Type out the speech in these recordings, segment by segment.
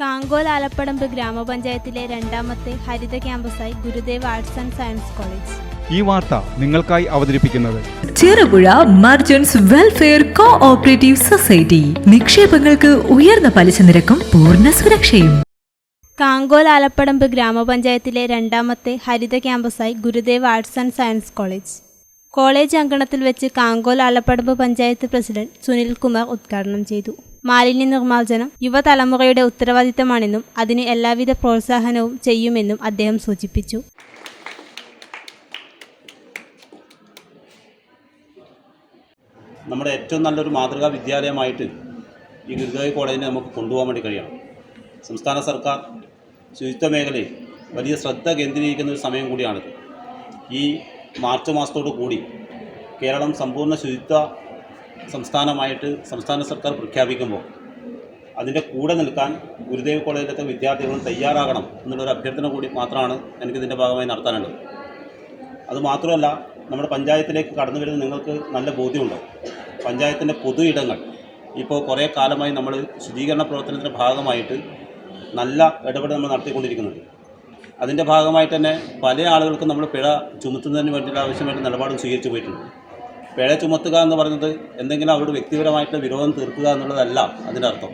കാങ്കോൽ ആലപ്പടമ്പ് ഗ്രാമപഞ്ചായത്തിലെ രണ്ടാമത്തെ ഹരിത ക്യാമ്പസായി Gurudev arts and science college. ഈ വാർത്ത നിങ്ങൾക്കായി അവതരിപ്പിക്കുന്നത് Cherupuzha merchants welfare cooperative society. നിക്ഷേപങ്ങൾക്ക് ഉയർന്ന പലിശ നിരക്കും പൂർണ സുരക്ഷയും. കാങ്കോൽ ആലപ്പടമ്പ് ഗ്രാമപഞ്ചായത്തിലെ രണ്ടാമത്തെ ഹരിത ക്യാമ്പസായി Gurudev arts and science college. College അങ്കണത്തിൽ വെച്ച് കാങ്കോൽ ആലപ്പടമ്പ് പഞ്ചായത്ത് പ്രസിഡന്റ് സുനിൽ കുമാർ ഉദ്ഘാടനം ചെയ്തു. മാലിന്യ നിർമ്മാർജനം യുവതലമുറയുടെ ഉത്തരവാദിത്തമാണെന്നും അതിന് എല്ലാവിധ പ്രോത്സാഹനവും ചെയ്യുമെന്നും അദ്ദേഹം സൂചിപ്പിച്ചു. നമ്മുടെ ഏറ്റവും നല്ലൊരു മാതൃകാ വിദ്യാലയമായിട്ട് ഈ ഗുരുദേവ് കോളേജിനെ നമുക്ക് കൊണ്ടുപോകാൻ വേണ്ടി കഴിയണം. സംസ്ഥാന സർക്കാർ ശുചിത്വ മേഖലയിൽ വലിയ ശ്രദ്ധ കേന്ദ്രീകരിക്കുന്ന ഒരു സമയം കൂടിയാണിത്. ഈ മാർച്ച് മാസത്തോടു കൂടി കേരളം സമ്പൂർണ ശുചിത്വ സംസ്ഥാനമായിട്ട് സംസ്ഥാന സർക്കാർ പ്രഖ്യാപിക്കുമ്പോൾ അതിന്റെ കൂടെ നിൽക്കാൻ ഗുരുദേവ് കോളേജിലത്തെ വിദ്യാർത്ഥികളും തയ്യാറാകണം എന്നുള്ളൊരു അഭ്യർത്ഥന കൂടി മാത്രമാണ് എനിക്കിതിന്റെ ഭാഗമായി നടത്താനുള്ളത്. അതുമാത്രമല്ല നമ്മുടെ പഞ്ചായത്തിലേക്ക് കടന്നു വരുന്ന നിങ്ങൾക്ക് നല്ല ബോധ്യമുണ്ടോ. പഞ്ചായത്തിന്റെ പൊതു ഇടങ്ങൾ ഇപ്പോൾ കുറേ കാലമായി നമ്മൾ ശുചീകരണ പ്രവർത്തനത്തിന്റെ ഭാഗമായിട്ട് നല്ല ഇടപെടൽ നമ്മൾ നടത്തിക്കൊണ്ടിരിക്കുന്നുണ്ട്. അതിന്റെ ഭാഗമായിട്ട് തന്നെ പല ആളുകൾക്കും നമ്മൾ പിഴ ചുമത്തുന്നതിന് വേണ്ടിയിട്ട് ആവശ്യമായിട്ട് നിലപാടും സ്വീകരിച്ചു പോയിട്ടുണ്ട്. പിഴ ചുമത്തുക എന്ന് പറയുന്നത് എന്തെങ്കിലും അവരുടെ വ്യക്തിപരമായിട്ടുള്ള വിരോധം തീർക്കുക എന്നുള്ളതല്ല അതിന്റെ അർത്ഥം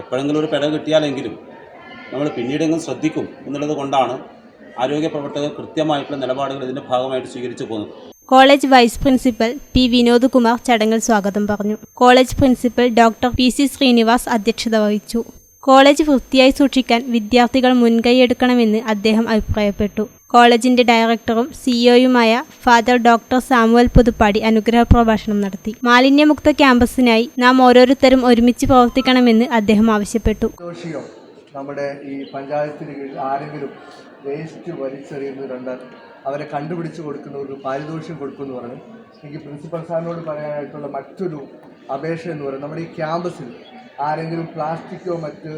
എപ്പോഴെങ്കിലും ഒരു പിഴ കിട്ടിയാലെങ്കിലും നമ്മൾ പിന്നീടെങ്കിലും ശ്രദ്ധിക്കും എന്നുള്ളത് കൊണ്ടാണ് ആരോഗ്യ പ്രവർത്തകർ കൃത്യമായിട്ടുള്ള നിലപാടുകൾ ഇതിന്റെ ഭാഗമായിട്ട് സ്വീകരിച്ചു പോകുന്നത്. College vice principal P Vinod Kumar ചടങ്ങിൽ സ്വാഗതം പറഞ്ഞു. College principal doctor P C Srinivas അധ്യക്ഷത വഹിച്ചു. കോളേജ് വൃത്തിയായി സൂക്ഷിക്കാൻ വിദ്യാർത്ഥികൾ മുൻകൈയെടുക്കണമെന്ന് അദ്ദേഹം അഭിപ്രായപ്പെട്ടു. കോളേജിന്റെ ഡയറക്ടറും സിഇഒയുമായ ഫാദർ ഡോക്ടർ സാമുവൽ പുതുപ്പാടി അനുഗ്രഹ പ്രഭാഷണം നടത്തി. മാലിന്യമുക്ത ക്യാമ്പസിനായി നാം ഓരോരുത്തരും ഒരുമിച്ച് പ്രവർത്തിക്കണമെന്ന് അദ്ദേഹം ആവശ്യപ്പെട്ടു. നമ്മുടെ ഈ പഞ്ചായത്തിന് കീഴിൽ ആരെങ്കിലും വേസ്റ്റ് വലിച്ചെറിയുന്നത് കണ്ടാൽ അവരെ കണ്ടുപിടിച്ച് കൊടുക്കുന്നവർക്ക് ഒരു പാരിതോഷികം കൊടുക്കുമെന്ന് പറഞ്ഞു. എനിക്ക് പ്രിൻസിപ്പൽ സാറിനോട് പറയാനായിട്ടുള്ള മറ്റൊരു അപേക്ഷ എന്ന് പറയുന്നത് നമ്മുടെ ഈ ക്യാമ്പസിൽ ആരെങ്കിലും പ്ലാസ്റ്റിക്കോ മറ്റ്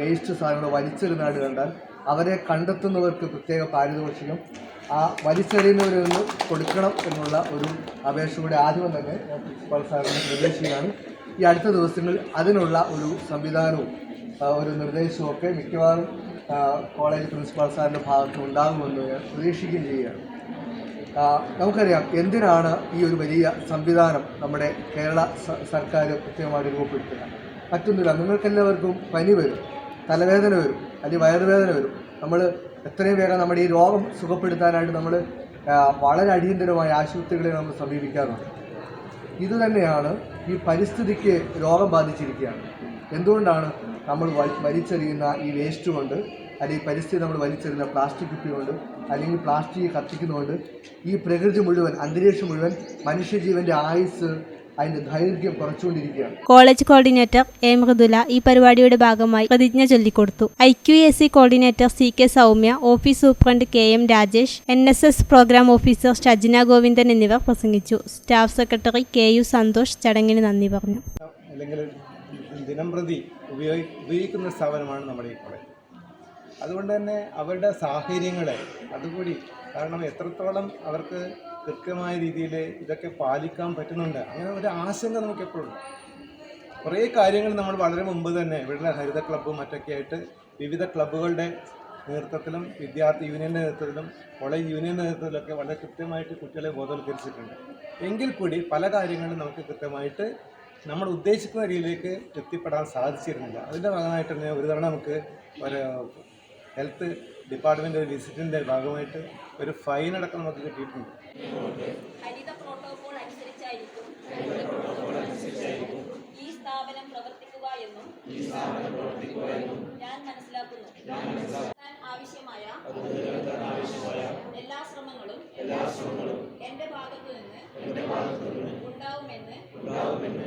വേസ്റ്റ് സാധനങ്ങളോ വലിച്ചെറിയുന്നതായിട്ട് കണ്ടാൽ അവരെ കണ്ടെത്തുന്നവർക്ക് പ്രത്യേക പാരിതോഷികം ആ വലിച്ചെറിയുന്നവരിൽ നിന്ന് കൊടുക്കണം എന്നുള്ള ഒരു അപേക്ഷ കൂടി ആദ്യം തന്നെ ഞാൻ പ്രിൻസിപ്പാൾ സാറിന് നിർദ്ദേശിക്കുകയാണ്. ഈ അടുത്ത ദിവസങ്ങളിൽ അതിനുള്ള ഒരു സംവിധാനവും ഒരു നിർദ്ദേശവും ഒക്കെ മിക്കവാറും കോളേജ് പ്രിൻസിപ്പാൾ സാറിന്റെ ഭാഗത്ത് ഉണ്ടാകുമെന്ന് ഞാൻ പ്രതീക്ഷിക്കുകയും ചെയ്യുകയാണ്. നമുക്കറിയാം എന്തിനാണ് ഈ ഒരു വലിയ സംവിധാനം നമ്മുടെ കേരള സർക്കാർ പ്രത്യേകമായി രൂപപ്പെടുത്തുക? മറ്റൊന്നുമില്ല. നിങ്ങൾക്കെല്ലാവർക്കും പനി വരും തലവേദന വരും. അല്ലെങ്കിൽ വയറുവേദന വരും. നമ്മൾ എത്രയും വേഗം നമ്മുടെ ഈ രോഗം സുഖപ്പെടുത്താനായിട്ട് നമ്മൾ വളരെ അടിയന്തരമായ ആശുപത്രികളെ നമ്മൾ സമീപിക്കാറുണ്ട്. ഇതുതന്നെയാണ് ഈ പരിസ്ഥിതിക്ക് രോഗം ബാധിച്ചിരിക്കുകയാണ്. എന്തുകൊണ്ടാണ് നമ്മൾ വലിച്ചെറിയുന്ന ഈ വേസ്റ്റ് കൊണ്ട് അല്ലെങ്കിൽ പരിസ്ഥിതി നമ്മൾ വലിച്ചെറിയുന്ന പ്ലാസ്റ്റിക് കുപ്പി കൊണ്ട് അല്ലെങ്കിൽ പ്ലാസ്റ്റിക് കത്തിക്കുന്നതുകൊണ്ട് ഈ പ്രകൃതി മുഴുവൻ അന്തരീക്ഷം മുഴുവൻ മനുഷ്യജീവന്റെ ആയുസ് അതിന്റെ ദൈർഘ്യം കുറച്ചുകൊണ്ടിരിക്കുകയാണ്. കോളേജ് കോർഡിനേറ്റർ എ മൃദുല ഈ പരിപാടിയുടെ ഭാഗമായി പ്രതിജ്ഞ ചൊല്ലിക്കൊടുത്തു. I Q S C coordinator C K Soumya office superintendent K M Rajesh N S S programme officer Shajna Govindan എന്നിവർ പ്രസംഗിച്ചു. Staff secretary K U Santhosh ചടങ്ങിന് നന്ദി പറഞ്ഞു. അല്ലെങ്കിൽ ദിനം പ്രതി ഉപയോഗി ഉപയോഗിക്കുന്ന സ്ഥാപനമാണ് നമ്മുടെ ഈ കോളേജ്. അതുകൊണ്ട് തന്നെ അവരുടെ സാഹചര്യങ്ങളെ അതുകൂടി കാരണം എത്രത്തോളം അവർക്ക് കൃത്യമായ രീതിയിൽ ഇതൊക്കെ പാലിക്കാൻ പറ്റുന്നുണ്ട് അങ്ങനെ ഒരു ആശങ്ക നമുക്ക് എപ്പോഴും. കുറേ കാര്യങ്ങൾ നമ്മൾ വളരെ മുമ്പ് തന്നെ ഇവിടെ ഹരിത ക്ലബ്ബും മറ്റൊക്കെ ആയിട്ട് വിവിധ ക്ലബ്ബുകളുടെ നേതൃത്വത്തിലും വിദ്യാർത്ഥി യൂണിയന്റെ നേതൃത്വത്തിലും കോളേജ് യൂണിയൻ നേതൃത്വത്തിലൊക്കെ വളരെ കൃത്യമായിട്ട് കുട്ടികളെ ബോധവൽക്കരിച്ചിട്ടുണ്ട് എങ്കിൽ കൂടി പല കാര്യങ്ങളും നമുക്ക് കൃത്യമായിട്ട് നമ്മൾ ഉദ്ദേശിക്കുന്ന രീതിയിലേക്ക് എത്തിപ്പെടാൻ സാധിച്ചിരുന്നില്ല അതിന്റെ ഭാഗമായിട്ട് തന്നെ ഒരു തവണ നമുക്ക് ഒരു ഹെൽത്ത് ഡിപ്പാർട്ട്മെന്റ് ഒരു വിസിറ്റിന്റെ ഭാഗമായിട്ട് ഒരു ഫൈൻ അടക്കം നമുക്ക് കിട്ടിയിട്ടുണ്ട്. ഈ സ്ഥാപനം ഞാൻ മനസ്സിലാക്കുന്നു. ആവശ്യമായ എല്ലാ ശ്രമങ്ങളും എന്റെ ഭാഗത്തു നിന്ന് ഉണ്ടാവുമെന്ന്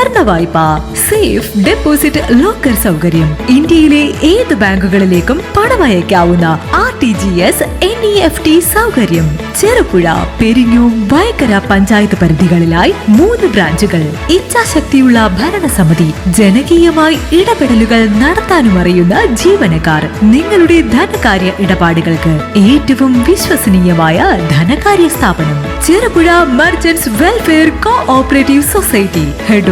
സ്വർണ വായ്പ സേഫ് ഡെപ്പോസിറ്റ് ലോക്കർ സൗകര്യം. ഇന്ത്യയിലെ ഏത് ബാങ്കുകളിലേക്കും പണമയക്കാവുന്ന R T G S N E F T സൗകര്യം. ചെറുപുഴ പെരിഞ്ഞു വയക്കര പഞ്ചായത്ത് പരിധികളിലായി മൂന്ന് ബ്രാഞ്ചുകൾ. ഇച്ഛാശക്തിയുള്ള ഭരണസമിതി ജനകീയമായി ഇടപെടലുകൾ നടത്താനും അറിയുന്ന ജീവനക്കാർ. നിങ്ങളുടെ ധനകാര്യ ഇടപാടുകൾക്ക് ഏറ്റവും വിശ്വസനീയമായ ധനകാര്യ സ്ഥാപനം. Cherupuzha merchants welfare cooperative society head